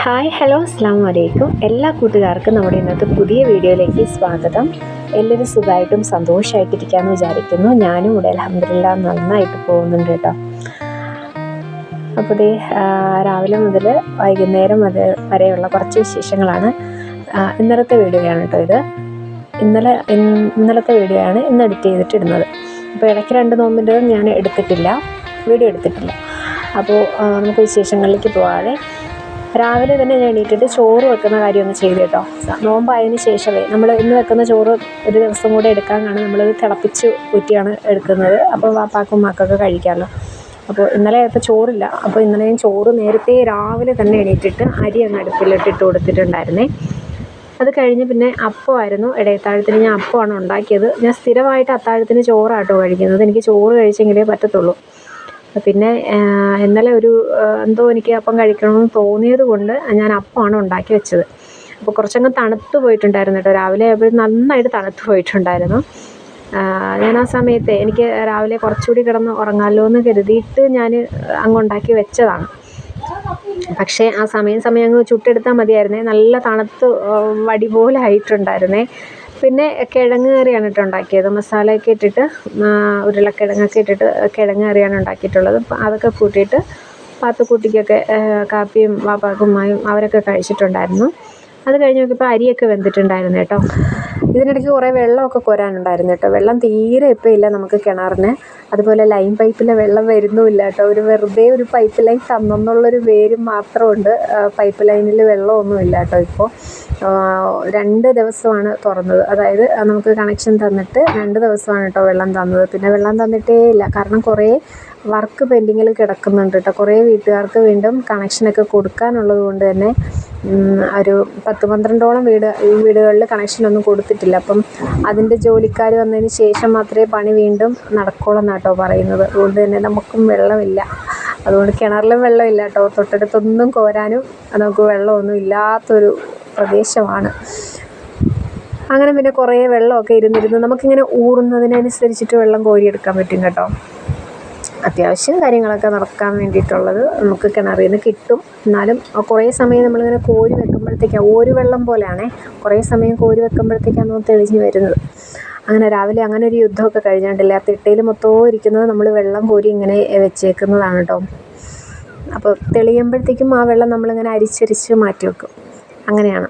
Hi hello അസ്സാം വലൈക്കും എല്ലാ കൂട്ടുകാർക്കും നമ്മുടെ ഇന്നത്തെ പുതിയ വീഡിയോയിലേക്ക് സ്വാഗതം. എല്ലാവരും സുഖമായിട്ടും സന്തോഷമായിട്ടിരിക്കാമെന്ന് വിചാരിക്കുന്നു. ഞാനും ഇവിടെ അലഹമില്ല നന്നായിട്ട് പോകുന്നുണ്ട് കേട്ടോ. അപ്പോൾ രാവിലെ മുതൽ വൈകുന്നേരം മുതൽ വരെയുള്ള കുറച്ച് വിശേഷങ്ങളാണ്. ഇന്നലത്തെ വീഡിയോയാണ് കേട്ടോ ഇത്. ഇന്നലെ ഇന്നലത്തെ വീഡിയോയാണ് ഇന്ന് എഡിറ്റ് ചെയ്തിട്ട് അപ്പോൾ ഇടയ്ക്ക് രണ്ട് നോമ്പിന്റെ ഞാൻ എടുത്തിട്ടില്ല. വീഡിയോ എടുത്തിട്ടില്ല. അപ്പോൾ നമുക്ക് വിശേഷങ്ങളിലേക്ക് പോകാതെ രാവിലെ തന്നെ ഞാൻ എണീറ്റിട്ട് ചോറ് വെക്കുന്ന കാര്യം ഒന്ന് ചെയ്തു കേട്ടോ. നോമ്പായതിന് ശേഷമേ നമ്മൾ ഇന്ന് വെക്കുന്ന ചോറ് ഒരു ദിവസം കൂടെ എടുക്കാൻ കാണും നമ്മളത് തിളപ്പിച്ച് ഊറ്റിയാണ് എടുക്കുന്നത്. അപ്പോൾ വാപ്പാക്കും മാക്കൊക്കെ കഴിക്കാമല്ലോ. അപ്പോൾ ഇന്നലെ ഇപ്പോൾ ചോറില്ല. അപ്പോൾ ഇന്നലെ ഞാൻ ചോറ് നേരത്തെ രാവിലെ തന്നെ എണീറ്റിട്ട് അരി അങ്ങ് അടുപ്പിലിട്ട് ഇട്ട് കൊടുത്തിട്ടുണ്ടായിരുന്നേ. അത് കഴിഞ്ഞ് പിന്നെ അപ്പമായിരുന്നു ഇടയത്താഴത്തിന്. ഞാൻ അപ്പമാണ് ഉണ്ടാക്കിയത്. ഞാൻ സ്ഥിരമായിട്ട് അത്താഴത്തിന് ചോറാട്ടോ കഴിക്കുന്നത്. എനിക്ക് ചോറ് കഴിച്ചെങ്കിലേ പറ്റത്തുള്ളൂ. പിന്നെ ഇന്നലെ ഒരു എന്തോ എനിക്ക് അപ്പം കഴിക്കണമെന്ന് തോന്നിയത് കൊണ്ട് ഞാൻ അപ്പമാണ് ഉണ്ടാക്കി വെച്ചത്. അപ്പോൾ കുറച്ചങ്ങ് തണുത്ത് പോയിട്ടുണ്ടായിരുന്നു കേട്ടോ. രാവിലെ ആയപ്പോഴും നന്നായിട്ട് തണുത്ത് പോയിട്ടുണ്ടായിരുന്നു. ഞാൻ ആ സമയത്ത് എനിക്ക് രാവിലെ കുറച്ചുകൂടി കിടന്ന് ഉറങ്ങാമല്ലോ എന്ന് കരുതിയിട്ട് ഞാൻ അങ്ങ് ഉണ്ടാക്കി വെച്ചതാണ്. പക്ഷേ ആ സമയം സമയം അങ്ങ് ചുട്ടെടുത്താൽ മതിയായിരുന്നേ. നല്ല തണുത്ത് വടി പോലെ ആയിട്ടുണ്ടായിരുന്നേ. പിന്നെ കിഴങ്ങ് കറിയാണ് കേട്ടോ ഉണ്ടാക്കിയത്. മസാലയൊക്കെ ഇട്ടിട്ട് ഉരുളക്കിഴങ്ങൊക്കെ ഇട്ടിട്ട് കിഴങ്ങ് കറിയാണ് ഉണ്ടാക്കിയിട്ടുള്ളത്. അതൊക്കെ കൂട്ടിയിട്ട് പാത്തുക്കുട്ടിക്കൊക്കെ കാപ്പിയും വാപ്പാക്കുമായും അവരൊക്കെ കഴിച്ചിട്ടുണ്ടായിരുന്നു. അത് കഴിഞ്ഞ് നോക്കിയപ്പോൾ അരിയൊക്കെ വെന്തിട്ടുണ്ടായിരുന്നു കേട്ടോ. ഇതിനിടയ്ക്ക് കുറേ വെള്ളമൊക്കെ കോരാനുണ്ടായിരുന്നു കേട്ടോ. വെള്ളം തീരെ ഇപ്പോൾ ഇല്ല നമുക്ക് കിണറിന്. അതുപോലെ ലൈൻ പൈപ്പിലെ വെള്ളം വരുന്നുമില്ല കേട്ടോ. ഒരു വെറുതെ ഒരു പൈപ്പ് ലൈൻ തന്നെന്നുള്ളൊരു പേര് മാത്രമുണ്ട്. പൈപ്പ് ലൈനിൽ വെള്ളമൊന്നുമില്ല കേട്ടോ ഇപ്പോൾ രണ്ട് ദിവസമാണ് തുറന്നത്. അതായത് നമുക്ക് കണക്ഷൻ തന്നിട്ട് രണ്ട് ദിവസമാണ് കേട്ടോ വെള്ളം തന്നത്. പിന്നെ വെള്ളം തന്നിട്ടേ ഇല്ല. കാരണം കുറേ വർക്ക് പെൻഡിങ്ങിൽ കിടക്കുന്നുണ്ട് കേട്ടോ കുറേ വീട്ടുകാർക്ക് വീണ്ടും കണക്ഷനൊക്കെ കൊടുക്കാനുള്ളത് കൊണ്ട് തന്നെ ഒരു പത്ത് പന്ത്രണ്ടോളം വീട് വീടുകളിൽ കണക്ഷനൊന്നും കൊടുത്തിട്ടില്ല. അപ്പം അതിന്റെ ജോലിക്കാർ വന്നതിന് ശേഷം മാത്രമേ പണി വീണ്ടും നടക്കുള്ളൂ എന്നാട്ടോ പറയുന്നത്. അതുകൊണ്ട് തന്നെ നമുക്കും വെള്ളമില്ല. അതുകൊണ്ട് കിണറിലും വെള്ളമില്ല കേട്ടോ തൊട്ടടുത്തൊന്നും കോരാനും നമുക്ക് വെള്ളമൊന്നും ഇല്ലാത്തൊരു പ്രദേശമാണ്. അങ്ങനെ പിന്നെ കുറേ വെള്ളമൊക്കെ ഇരുന്നിരുന്ന്. നമുക്കിങ്ങനെ ഊറുന്നതിനനുസരിച്ചിട്ട് വെള്ളം കോരിയെടുക്കാൻ പറ്റും കേട്ടോ. അത്യാവശ്യം കാര്യങ്ങളൊക്കെ നടക്കാൻ വേണ്ടിയിട്ടുള്ളത് നമുക്ക് കിണറിൽ നിന്ന് കിട്ടും. എന്നാലും കുറേ സമയം നമ്മളിങ്ങനെ കോരി വെക്കുമ്പോഴത്തേക്കാണ് ഒരു വെള്ളം പോലെയാണേ. കുറേ സമയം കോരി വെക്കുമ്പോഴത്തേക്കാണ് നമ്മൾ തെളിഞ്ഞ് വരുന്നത്. അങ്ങനെ രാവിലെ അങ്ങനെ ഒരു യുദ്ധമൊക്കെ കഴിഞ്ഞിട്ടില്ല ആ തിട്ടയിൽ മൊത്തവും ഇരിക്കുന്നത് നമ്മൾ വെള്ളം കോരി ഇങ്ങനെ വെച്ചേക്കുന്നതാണ് കേട്ടോ. അപ്പോൾ തെളിയുമ്പോഴത്തേക്കും ആ വെള്ളം നമ്മളിങ്ങനെ അരിച്ചരിച്ച് മാറ്റി വെക്കും. അങ്ങനെയാണ്.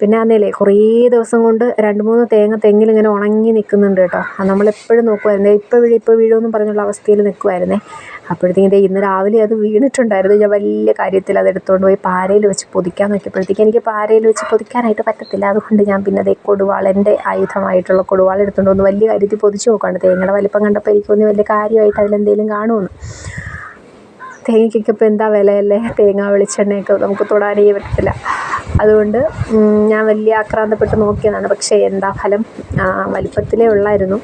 പിന്നെ അന്നേലേ കുറേ ദിവസം കൊണ്ട് രണ്ട് മൂന്ന് തേങ്ങ തെങ്ങിലിങ്ങനെ ഉണങ്ങി നിൽക്കുന്നുണ്ട് കേട്ടോ. അത് നമ്മളെപ്പോഴും നോക്കുമായിരുന്നേ ഇപ്പോൾ വീഴും ഇപ്പോൾ വീഴുമെന്നും പറഞ്ഞുള്ള അവസ്ഥയിൽ നിൽക്കുമായിരുന്നേ അപ്പോഴത്തേക്കും ദേ ഇന്ന് രാവിലെ അത് വീണിട്ടുണ്ടായിരുന്നു. ഞാൻ വലിയ കാര്യത്തിൽ അത് എടുത്തുകൊണ്ട് പോയി പാരയിൽ വെച്ച് പൊതിക്കാൻ നോക്കിയപ്പോഴത്തേക്ക് എനിക്ക് പാരയിൽ വെച്ച് പൊതിക്കാനായിട്ട് പറ്റത്തില്ല. അതുകൊണ്ട് ഞാൻ പിന്നെ അതേ കൊടുവാൾ എന്റെ ആയുധമായിട്ടുള്ള കൊടുവാൾ എടുത്തുകൊണ്ട് വന്ന് വലിയ കാര്യത്തിൽ പൊതിച്ച് നോക്കുകയാണ് തേങ്ങയുടെ വലിപ്പം കണ്ടപ്പോൾ എനിക്ക് തോന്നി വലിയ കാര്യമായിട്ട് അതിലെന്തെങ്കിലും കാണുമെന്ന്. തേങ്ങയ്ക്കൊക്കെ ഇപ്പോൾ എന്താ വിലയല്ലേ? തേങ്ങ വെളിച്ചെണ്ണയൊക്കെ നമുക്ക് തൊടാനേ പറ്റത്തില്ല. അതുകൊണ്ട് ഞാൻ വലിയ ആക്രാന്തപ്പെട്ട് നോക്കിയതാണ്. പക്ഷേ എന്താ ഫലം? വലിപ്പത്തിലേ ഉള്ളായിരുന്നു.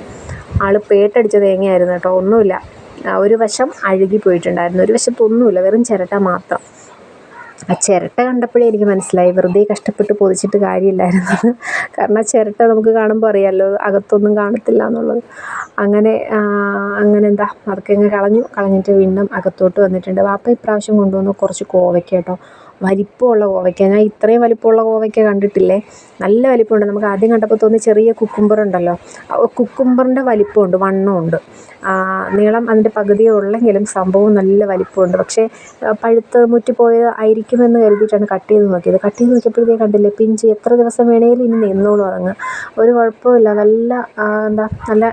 ആൾ പേട്ടടിച്ച തേങ്ങയായിരുന്നു കേട്ടോ. ഒന്നുമില്ല. ഒരു വശം അഴുകി പോയിട്ടുണ്ടായിരുന്നു. ഒരു വശത്തൊന്നുമില്ല വെറും ചിരട്ട മാത്രം. ആ ചിരട്ട കണ്ടപ്പോഴേ എനിക്ക് മനസ്സിലായി. വെറുതെ കഷ്ടപ്പെട്ട് പൊതിച്ചിട്ട് കാര്യമില്ലായിരുന്നു. കാരണം ആ ചിരട്ട നമുക്ക് കാണുമ്പോൾ അറിയാമല്ലോ അകത്തൊന്നും കാണത്തില്ല എന്നുള്ളത്. അങ്ങനെ അങ്ങനെ എന്താ അതൊക്കെ ഇങ്ങനെ കളഞ്ഞു. കളഞ്ഞിട്ട് വീണ്ടും അകത്തോട്ട് വന്നിട്ടുണ്ട്. വാപ്പ ഇപ്രാവശ്യം കൊണ്ടുവന്നു കുറച്ച് കോവയ്ക്ക കേട്ടോ. വലിപ്പമുള്ള കോവയ്ക്ക ഞാൻ ഇത്രയും വലിപ്പമുള്ള കോവയ്ക്ക കണ്ടിട്ടില്ലേ? നല്ല വലിപ്പമുണ്ട്. നമുക്ക് ആദ്യം കണ്ടപ്പോൾ തോന്നി ചെറിയ ആ കുക്കുംബറിന്റെ വലിപ്പമുണ്ട് വണ്ണമുണ്ട് നീളം അതിന്റെ പകുതിയേ ഉള്ളെങ്കിലും സംഭവം നല്ല വലിപ്പമുണ്ട്. പക്ഷേ പഴുത്ത് മുറ്റിപ്പോയത് ആയിരിക്കുമെന്ന് കരുതിയിട്ടാണ് കട്ട് ചെയ്ത് നോക്കിയത്. കട്ട് ചെയ്ത് നോക്കിയപ്പോഴത്തേ കണ്ടില്ലേ പിഞ്ച് എത്ര ദിവസം വേണേലും ഇനി നിന്നോളൂ അതങ്ങ്. ഒരു കുഴപ്പമില്ല നല്ല എന്താ നല്ല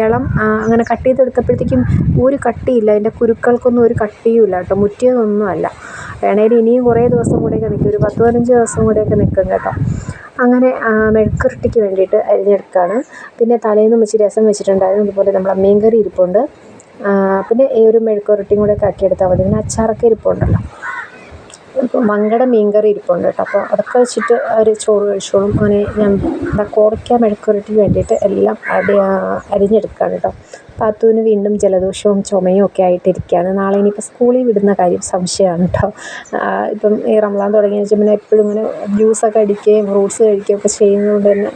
ഇളം അങ്ങനെ കട്ട് ചെയ്തെടുത്തപ്പോഴത്തേക്കും ഒരു കട്ടിയില്ല. അതിന്റെ കുരുക്കൾക്കൊന്നും ഒരു കട്ടിയും ഇല്ല കേട്ടോ. മുറ്റിയതൊന്നും അല്ല വേണേൽ ഇനിയും കുറേ ദിവസം കൂടെയൊക്കെ നിൽക്കും ഒരു പത്ത് പതിനഞ്ച് ദിവസം കൂടെയൊക്കെ നിൽക്കും കേട്ടോ. അങ്ങനെ മെഴുക്കുരുട്ടിക്ക് വേണ്ടിയിട്ട് അരിഞ്ഞെടുക്കുകയാണ് പിന്നെ തലേന്ന് വെച്ച് രസം വെച്ചിട്ടുണ്ടായിരുന്നു. അതുപോലെ നമ്മളെ മീൻകറി ഇരിപ്പുണ്ട്. പിന്നെ ഈ ഒരു മെഴുക്കുരുട്ടിയും കൂടെ ഒക്കെ ആക്കിയെടുത്താൽ മതി. പിന്നെ അച്ചാറൊക്കെ ഇരിപ്പുണ്ടല്ലോ. മങ്കട മീൻകറി ഇരിപ്പുണ്ട് കേട്ടോ. അപ്പോൾ അതൊക്കെ വെച്ചിട്ട് അവർ ചോറ് കഴിച്ചോളും. അങ്ങനെ ഞാൻ എന്താ കോവയ്ക്ക വേണ്ടിയിട്ട് എല്ലാം അടി അരിഞ്ഞെടുക്കുകയാണ് കേട്ടോ. പാത്തുവിന് വീണ്ടും ജലദോഷവും ചുമയും ഒക്കെ ആയിട്ടിരിക്കുകയാണ്. നാളെ ഇനിയിപ്പോൾ സ്കൂളിൽ വിടുന്ന കാര്യം സംശയമാണ് കേട്ടോ ഇപ്പം ഈ റംലാൻ തുടങ്ങിയ വെച്ചാൽ പിന്നെ എപ്പോഴും ഇങ്ങനെ ജ്യൂസൊക്കെ അടിക്കുകയും ഫ്രൂട്ട്സ് കഴിക്കുകയും ഒക്കെ ചെയ്യുന്നതുകൊണ്ട് തന്നെ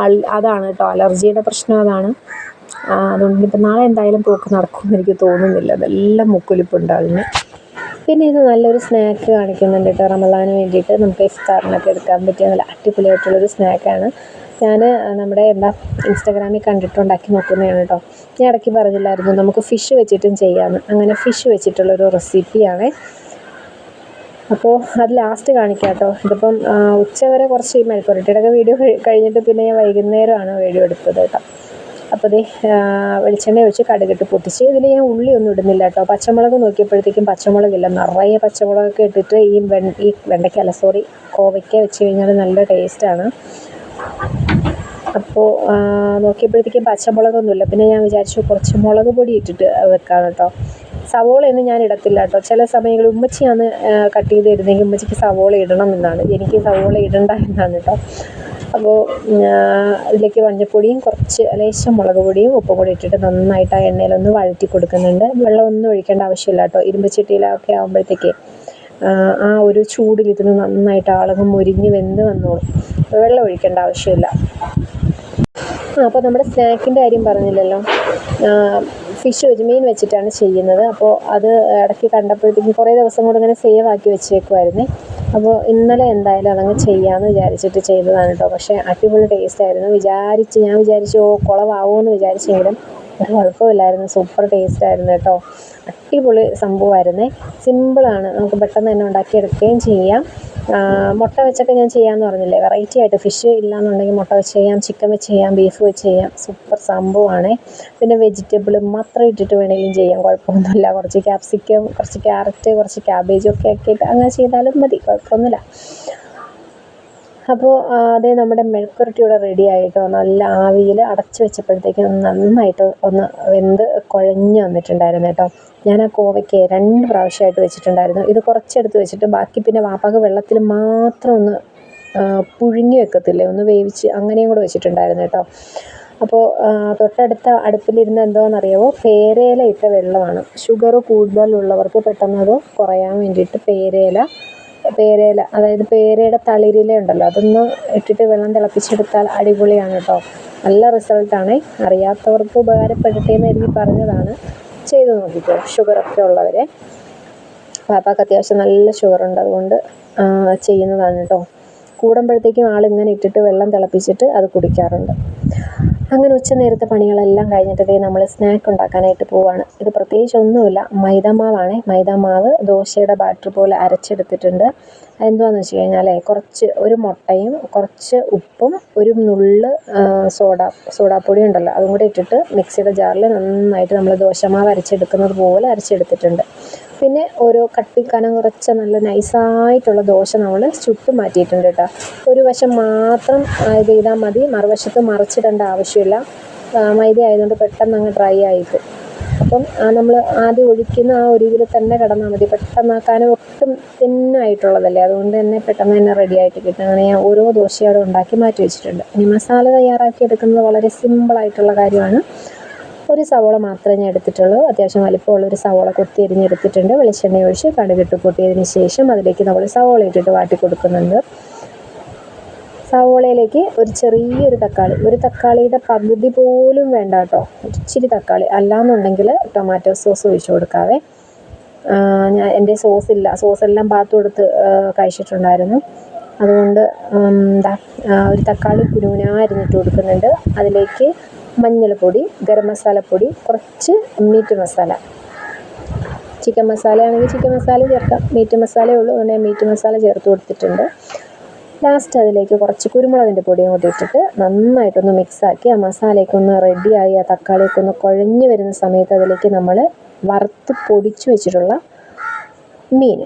ആൾ അതാണ് കേട്ടോ അലർജിയുടെ പ്രശ്നം അതാണ്. അതുകൊണ്ട് ഇപ്പം നാളെ എന്തായാലും പോക്ക് നടക്കുമെന്ന് എനിക്ക് തോന്നുന്നില്ല. അതെല്ലാം മുക്കൊലിപ്പുണ്ട് അതിന് പിന്നെ ഇത് നല്ലൊരു സ്നാക്ക് കാണിക്കുന്നുണ്ട് കേട്ടോ റമദാന് വേണ്ടിയിട്ട്. നമുക്ക് ഇഫ്താറിനൊക്കെ എടുക്കാൻ പറ്റിയ നല്ല അടിപൊളിയായിട്ടുള്ളൊരു സ്നാക്കാണ് ഞാൻ നമ്മുടെ എന്താ ഇൻസ്റ്റാഗ്രാമിൽ കണ്ടിട്ടുണ്ടാക്കി നോക്കുന്നതാണ് കേട്ടോ ഞാൻ ഇടയ്ക്ക് പറഞ്ഞില്ലായിരുന്നു നമുക്ക് ഫിഷ് വെച്ചിട്ടും ചെയ്യാമെന്ന് അങ്ങനെ ഫിഷ് വെച്ചിട്ടുള്ളൊരു റെസിപ്പിയാണ് അപ്പോൾ അത് ലാസ്റ്റ് കാണിക്കാം കേട്ടോ ഇതിപ്പം ഉച്ചവരെ കുറച്ച് ഈ വീഡിയോ കഴിഞ്ഞിട്ട് പിന്നെ ഞാൻ വൈകുന്നേരമാണ് വീഡിയോ എടുത്തത് കേട്ടോ അപ്പോൾ ദേ വെളിച്ചെണ്ണ ഒഴിച്ച് കടുകിട്ട് പൊട്ടിച്ച് ഇതിൽ ഞാൻ ഉള്ളി ഒന്നും ഇടുന്നില്ല കേട്ടോ പച്ചമുളക് നോക്കിയപ്പോഴത്തേക്കും പച്ചമുളകില്ല. നിറയെ പച്ചമുളകൊക്കെ ഇട്ടിട്ട് ഈ വെ ഈ വെണ്ടയ്ക്കല്ല സോറി കോവയ്ക്ക വെച്ച് കഴിഞ്ഞാൽ നല്ല ടേസ്റ്റാണ് അപ്പോൾ നോക്കിയപ്പോഴത്തേക്കും പച്ചമുളകൊന്നുമില്ല. പിന്നെ ഞാൻ വിചാരിച്ചു കുറച്ച് മുളക് പൊടി ഇട്ടിട്ട് വെക്കാം കേട്ടോ. സവോളയൊന്നും ഞാൻ ഇടത്തില്ല കേട്ടോ. ചില സമയങ്ങളിൽ ഉമ്മച്ചിയാണ് കട്ട് ചെയ്ത് തരുന്നതെങ്കിൽ ഉമ്മച്ചിക്ക് സവോള ഇടണം എന്നാണ്. എനിക്ക് സവോള ഇടണ്ട എന്നാണ് കേട്ടോ. അപ്പോൾ അതിലേക്ക് മഞ്ഞപ്പൊടിയും കുറച്ച് ലേശം മുളക് പൊടിയും ഉപ്പും കൂടി ഇട്ടിട്ട് നന്നായിട്ട് ആ എണ്ണയിലൊന്ന് വഴറ്റി കൊടുക്കുന്നുണ്ട്. വെള്ളമൊന്നും ഒഴിക്കേണ്ട ആവശ്യമില്ല കേട്ടോ. ഇരുമ്പച്ചട്ടിയിലൊക്കെ ആകുമ്പോഴത്തേക്ക് ആ ഒരു ചൂടിൽ ഇതിന് നന്നായിട്ട് ആളുകൾ മുരിഞ്ഞ് വെന്ത് വന്നോളും. വെള്ളം ഒഴിക്കേണ്ട ആവശ്യമില്ല. അപ്പോൾ നമ്മുടെ സ്നാക്കിന്റെ കാര്യം പറഞ്ഞില്ലല്ലോ. ഫിഷ് വെച്ച് മീൻ വെച്ചിട്ടാണ് ചെയ്യുന്നത്. അപ്പോൾ അത് ഇടയ്ക്ക് കണ്ടപ്പോഴത്തേക്കും കുറേ ദിവസം കൊണ്ട് ഇങ്ങനെ സേവ് ആക്കി വെച്ചേക്കുമായിരുന്നേ അപ്പോൾ ഇന്നലെ എന്തായാലും അതങ്ങ് ചെയ്യാമെന്ന് വിചാരിച്ചിട്ട് ചെയ്തതാണ് കേട്ടോ പക്ഷേ അടിപൊളി ടേസ്റ്റ് ആയിരുന്നു. വിചാരിച്ച് ഞാൻ വിചാരിച്ചു ഓ കുളമാവുമെന്ന് വിചാരിച്ചെങ്കിലും ഒരു കുഴപ്പമില്ലായിരുന്നു. സൂപ്പർ ടേസ്റ്റ് ആയിരുന്നു കേട്ടോ അടിപൊളി സംഭവമായിരുന്നേ. സിമ്പിളാണ് നമുക്ക് പെട്ടെന്ന് തന്നെ ഉണ്ടാക്കിയെടുക്കുകയും ചെയ്യാം. മുട്ട വെച്ചൊക്കെ ഞാൻ ചെയ്യാമെന്ന് പറഞ്ഞില്ലേ? വെറൈറ്റി ആയിട്ട് ഫിഷ് ഇല്ലാന്നുണ്ടെങ്കിൽ മുട്ട വെച്ച് ചെയ്യാം ചിക്കൻ വെച്ച് ചെയ്യാം ബീഫ് വെച്ച് ചെയ്യാം. സൂപ്പർ സംഭവമാണ്. പിന്നെ വെജിറ്റബിൾ മാത്രം ഇട്ടിട്ട് വേണമെങ്കിലും ചെയ്യാം. കുഴപ്പമൊന്നുമില്ല. കുറച്ച് ക്യാപ്സിക്കം കുറച്ച് ക്യാരറ്റ് കുറച്ച് ക്യാബേജും ഒക്കെ ആക്കിയിട്ട് അങ്ങനെ ചെയ്താലും മതി. കുഴപ്പമൊന്നുമില്ല. അപ്പോൾ അതേ നമ്മുടെ മെഴുക്കുരട്ടി ഇവിടെ റെഡി ആയിട്ടോ? നല്ല ആവിയിൽ അടച്ചു വെച്ചപ്പോഴത്തേക്കും നന്നായിട്ട് ഒന്ന് വെന്ത് കുഴഞ്ഞു വന്നിട്ടുണ്ടായിരുന്നു കേട്ടോ. ഞാൻ ആ കോവയ്ക്ക് രണ്ട് പ്രാവശ്യമായിട്ട് വെച്ചിട്ടുണ്ടായിരുന്നു. ഇത് കുറച്ചെടുത്ത് വെച്ചിട്ട് ബാക്കി പിന്നെ വാപ്പാക്ക് വെള്ളത്തിൽ മാത്രം ഒന്ന് പുഴുങ്ങി വെക്കത്തില്ലേ? ഒന്ന് വേവിച്ച് അങ്ങനെയും കൂടെ വെച്ചിട്ടുണ്ടായിരുന്നു കേട്ടോ. അപ്പോൾ തൊട്ടടുത്ത അടുപ്പിലിരുന്ന് എന്തോന്നറിയാമോ പേരേല ഇട്ട വെള്ളമാണ്. ഷുഗർ കൂടുതലുള്ളവർക്ക് പെട്ടെന്ന് അത് കുറയാൻ വേണ്ടിയിട്ട് പേരയില പേരയില അതായത് പേരയുടെ തളിരില ഉണ്ടല്ലോ അതൊന്ന് ഇട്ടിട്ട് വെള്ളം തിളപ്പിച്ചെടുത്താൽ അടിപൊളിയാണ് കേട്ടോ നല്ല റിസൾട്ടാണ് അറിയാത്തവർക്ക് ഉപകാരപ്പെടട്ടെ എന്ന് എനിക്ക് പറഞ്ഞതാണ്. ചെയ്തു നോക്കിക്കോ ഷുഗറൊക്കെ ഉള്ളവരെ. പാപ്പാക്ക് അത്യാവശ്യം നല്ല ഷുഗറുണ്ട് അതുകൊണ്ട് ആ, ചെയ്യുന്നതാണ് കേട്ടോ കൂടുമ്പോഴത്തേക്കും ആളിങ്ങനെ ഇട്ടിട്ട് വെള്ളം തിളപ്പിച്ചിട്ട് അത് കുടിക്കാറുണ്ട്. അങ്ങനെ ഉച്ച നേരത്തെ പണികളെല്ലാം കഴിഞ്ഞിട്ട് നമ്മൾ സ്നാക്ക് ഉണ്ടാക്കാനായിട്ട് പോവാണ്. ഇത് പ്രത്യേകിച്ച് ഒന്നുമില്ല. മൈദാമാവാണേ മൈദാമാവ് ദോശയുടെ ബാറ്റർ പോലെ അരച്ചെടുത്തിട്ടുണ്ട്. എന്തുവാന്ന് വെച്ച് കഴിഞ്ഞാൽ കുറച്ച് ഒരു മുട്ടയും കുറച്ച് ഉപ്പും ഒരു നുള്ള് സോഡ സോഡാപ്പൊടി ഉണ്ടല്ലോ അതും കൂടി ഇട്ടിട്ട് മിക്സിയുടെ ജാറിൽ നന്നായിട്ട് നമ്മൾ ദോശമാവ് അരച്ചെടുക്കുന്നത് പോലെ അരച്ചെടുത്തിട്ടുണ്ട്. പിന്നെ ഓരോ കട്ടി കനം കുറച്ച നല്ല നൈസായിട്ടുള്ള ദോശ നമ്മൾ ചുട്ട് മാറ്റിയിട്ടുണ്ട് കേട്ടോ. ഒരു വശം മാത്രം ഇത് ചെയ്താൽ മതി മറുവശത്ത് മറിച്ചിടേണ്ട ആവശ്യമില്ല. മൈദ ആയതുകൊണ്ട് പെട്ടെന്ന് അങ്ങ് ഡ്രൈ ആയിട്ട്. അപ്പം നമ്മൾ ആദ്യം ഒഴിക്കുന്ന ആ ഒരു ഇതിൽ തന്നെ കിടന്നാൽ മതി. പെട്ടെന്ന് ആ കനം ഒട്ടും തിന്നായിട്ടുള്ളതല്ലേ? അതുകൊണ്ട് തന്നെ പെട്ടെന്ന് തന്നെ റെഡി ആയിട്ട് കിട്ടും. അങ്ങനെ ഞാൻ ഓരോ ദോശയും അവിടെ ഉണ്ടാക്കി മാറ്റി വെച്ചിട്ടുണ്ട്. ഇനി മസാല തയ്യാറാക്കി എടുക്കുന്നത് വളരെ സിമ്പിളായിട്ടുള്ള കാര്യമാണ്. ഒരു സവോള മാത്രമേ ഞാൻ എടുത്തിട്ടുള്ളൂ. അത്യാവശ്യം വലിപ്പമുള്ള ഒരു സവോള കൊത്തി എരിഞ്ഞെടുത്തിട്ടുണ്ട് വെളിച്ചെണ്ണ ഒഴിച്ച് കടുകിട്ട് പൊട്ടിയതിന് ശേഷം അതിലേക്ക് നമ്മൾ സവോള ഇട്ടിട്ട് വാട്ടി കൊടുക്കുന്നുണ്ട്. സവോളയിലേക്ക് ഒരു ചെറിയൊരു തക്കാളി ഒരു തക്കാളിയുടെ പകുതി പോലും വേണ്ട കേട്ടോ. ഇച്ചിരി തക്കാളി അല്ലാന്നുണ്ടെങ്കിൽ ടൊമാറ്റോ സോസ് ഒഴിച്ചു കൊടുക്കാവേ. ഞാൻ എന്റെ സോസ് ഇല്ല സോസ് എല്ലാം പാത്തു കൊടുത്ത് കഴിച്ചിട്ടുണ്ടായിരുന്നു. അതുകൊണ്ട് എന്താ ഒരു തക്കാളി കുരുവിനാ അരിഞ്ഞിട്ട് കൊടുക്കുന്നുണ്ട്. അതിലേക്ക് മഞ്ഞൾപ്പൊടി ഗരം മസാലപ്പൊടി കുറച്ച് മീറ്റ് മസാല. ചിക്കൻ മസാല ആണെങ്കിൽ ചിക്കൻ മസാല ചേർക്കാം. മീറ്റ് മസാലയേ ഉള്ളൂ. അതുകൊണ്ട് മീറ്റ് മസാല ചേർത്ത് കൊടുത്തിട്ടുണ്ട്. ലാസ്റ്റ് അതിലേക്ക് കുറച്ച് കുരുമുളകിന്റെ പൊടിയും കൂടി ഇട്ടിട്ട് നന്നായിട്ടൊന്ന് മിക്സാക്കി ആ മസാലയൊക്കെ ഒന്ന് റെഡിയായി ആ തക്കാളിയൊക്കെ ഒന്ന് കുഴഞ്ഞു വരുന്ന സമയത്ത് അതിലേക്ക് നമ്മൾ വറുത്ത് പൊടിച്ചു വെച്ചിട്ടുള്ള മീൻ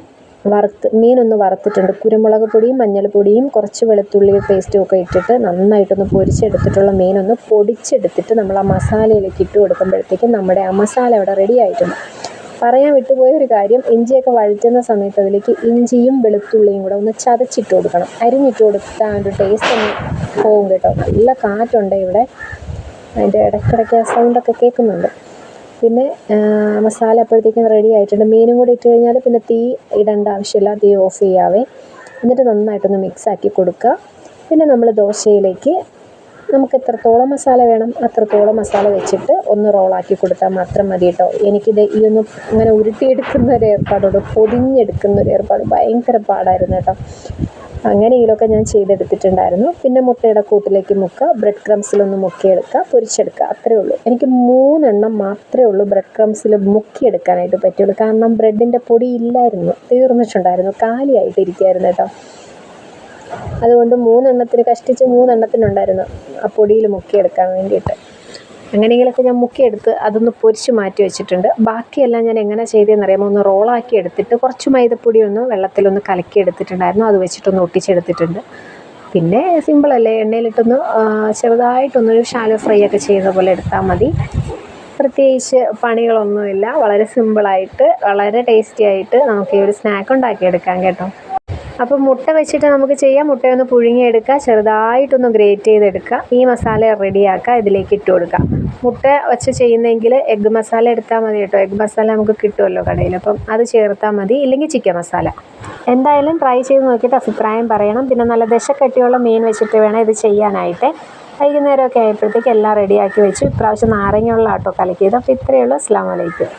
വറുത്ത് മീനൊന്ന് വറുത്തിട്ടുണ്ട്. കുരുമുളക് പൊടിയും മഞ്ഞൾപ്പൊടിയും കുറച്ച് വെളുത്തുള്ളി പേസ്റ്റും ഒക്കെ ഇട്ടിട്ട് നന്നായിട്ടൊന്ന് പൊരിച്ചെടുത്തിട്ടുള്ള മീനൊന്ന് പൊടിച്ചെടുത്തിട്ട് നമ്മൾ ആ മസാലയിലേക്ക് ഇട്ട് കൊടുക്കുമ്പോഴത്തേക്കും നമ്മുടെ ആ മസാല അവിടെ റെഡി ആയിട്ടുണ്ട്. പറയാൻ വിട്ടുപോയ ഒരു കാര്യം ഇഞ്ചിയൊക്കെ വഴറ്റുന്ന സമയത്ത് അതിലേക്ക് ഇഞ്ചിയും വെളുത്തുള്ളിയും കൂടെ ഒന്ന് ചതച്ചിട്ട് കൊടുക്കണം. അരിഞ്ഞിട്ട് കൊടുത്താൽ ഒരു ടേസ്റ്റ് ഒന്ന് പോകും കേട്ടോ. നല്ല കാറ്റുണ്ട് ഇവിടെ. അതിന്റെ ഇടയ്ക്കിടയ്ക്ക് ആ സൗണ്ടൊക്കെ കേൾക്കുന്നുണ്ട്. പിന്നെ മസാല അപ്പോഴത്തേക്കും റെഡി ആയിട്ടുണ്ട്. മീനും കൂടി ഇട്ട് കഴിഞ്ഞാൽ പിന്നെ തീ ഇടേണ്ട ആവശ്യമില്ല. തീ ഓഫ് ചെയ്യാവേ. എന്നിട്ട് നന്നായിട്ടൊന്ന് മിക്സാക്കി കൊടുക്കുക. പിന്നെ നമ്മൾ ദോശയിലേക്ക് നമുക്ക് എത്രത്തോളം മസാല വേണം അത്രത്തോളം മസാല വെച്ചിട്ട് ഒന്ന് റോളാക്കി കൊടുത്താൽ മാത്രം മതി കേട്ടോ. എനിക്കിത് ഈ ഒന്ന് ഇങ്ങനെ ഉരുട്ടിയെടുക്കുന്ന ഒരു ഏർപ്പാടോട് പൊതിഞ്ഞെടുക്കുന്ന ഒരു ഏർപ്പാട് ഭയങ്കര പാടായിരുന്നു കേട്ടോ. അങ്ങനെയെങ്കിലുമൊക്കെ ഞാൻ ചെയ്തെടുത്തിട്ടുണ്ടായിരുന്നു. പിന്നെ മുട്ടയുടെ കൂട്ടിലേക്ക് മുക്കുക ബ്രെഡ് ക്രംസിലൊന്ന് മുക്കിയെടുക്കുക പൊരിച്ചെടുക്കുക. അത്രേ ഉള്ളൂ. എനിക്ക് മൂന്നെണ്ണം മാത്രമേ ഉള്ളൂ ബ്രെഡ് ക്രംസിൽ മുക്കിയെടുക്കാനായിട്ട് പറ്റുള്ളൂ. കാരണം ബ്രെഡിന്റെ പൊടി ഇല്ലായിരുന്നു. തീർന്നിട്ടുണ്ടായിരുന്നു. കാലിയായിട്ട് ഇരിക്കുമായിരുന്നു കേട്ടോ. അതുകൊണ്ട് മൂന്നെണ്ണത്തിന് കഷ്ടിച്ച് മൂന്നെണ്ണത്തിനുണ്ടായിരുന്നു ആ പൊടിയിൽ മുക്കിയെടുക്കാൻ വേണ്ടിയിട്ട്. അങ്ങനെയെങ്കിലൊക്കെ ഞാൻ മുക്കിയെടുത്ത് അതൊന്ന് പൊരിച്ച് മാറ്റി വെച്ചിട്ടുണ്ട്. ബാക്കിയെല്ലാം ഞാൻ എങ്ങനെ ചെയ്തതെന്ന് അറിയാമോ? ഒന്ന് റോളാക്കി എടുത്തിട്ട് കുറച്ച് മൈദപ്പൊടി ഒന്ന് വെള്ളത്തിലൊന്ന് കലക്കി എടുത്തിട്ടുണ്ടായിരുന്നു അത് വെച്ചിട്ടൊന്ന് ഒട്ടിച്ചെടുത്തിട്ടുണ്ട്. പിന്നെ സിമ്പിളല്ലേ എണ്ണയിലിട്ടൊന്ന് ചെറുതായിട്ടൊന്നൊരു ഷാലോ ഫ്രൈ ഒക്കെ ചെയ്യുന്ന പോലെ എടുത്താൽ മതി. പ്രത്യേകിച്ച് പണികളൊന്നുമില്ല. വളരെ സിമ്പിളായിട്ട് വളരെ ടേസ്റ്റി ആയിട്ട് നമുക്ക് ഈ ഒരു സ്നാക്ക് ഉണ്ടാക്കിയെടുക്കാം കേട്ടോ. അപ്പോൾ മുട്ട വെച്ചിട്ട് നമുക്ക് ചെയ്യാം. മുട്ടയൊന്ന് പുഴുങ്ങിയെടുക്കുക. ചെറുതായിട്ടൊന്ന് ഗ്രേറ്റ് ചെയ്തെടുക്കുക. ഈ മസാല റെഡിയാക്കുക. ഇതിലേക്ക് ഇട്ട് കൊടുക്കുക. മുട്ട വെച്ച് ചെയ്യുന്നെങ്കിൽ എഗ്ഗ് മസാല എടുത്താൽ മതി കേട്ടോ. എഗ്ഗ് മസാല നമുക്ക് കിട്ടുമല്ലോ കടയിൽ. അപ്പം അത് ചേർത്താൽ മതി. ഇല്ലെങ്കിൽ ചിക്കൻ മസാല. എന്തായാലും ട്രൈ ചെയ്ത് നോക്കിയിട്ട് അഭിപ്രായം പറയണം. പിന്നെ നല്ല ദശക്കട്ടിയുള്ള മീൻ വെച്ചിട്ട് വേണം ഇത് ചെയ്യാനായിട്ട്. വൈകുന്നേരമൊക്കെ ആയപ്പോഴത്തേക്ക് എല്ലാം റെഡിയാക്കി വെച്ചു. ഇപ്രാവശ്യം നാരങ്ങയുള്ള ആട്ടോ കലക്കിയത്. അപ്പോൾ ഇത്രയേ ഉള്ളൂ. അസ്സാം വലൈക്കും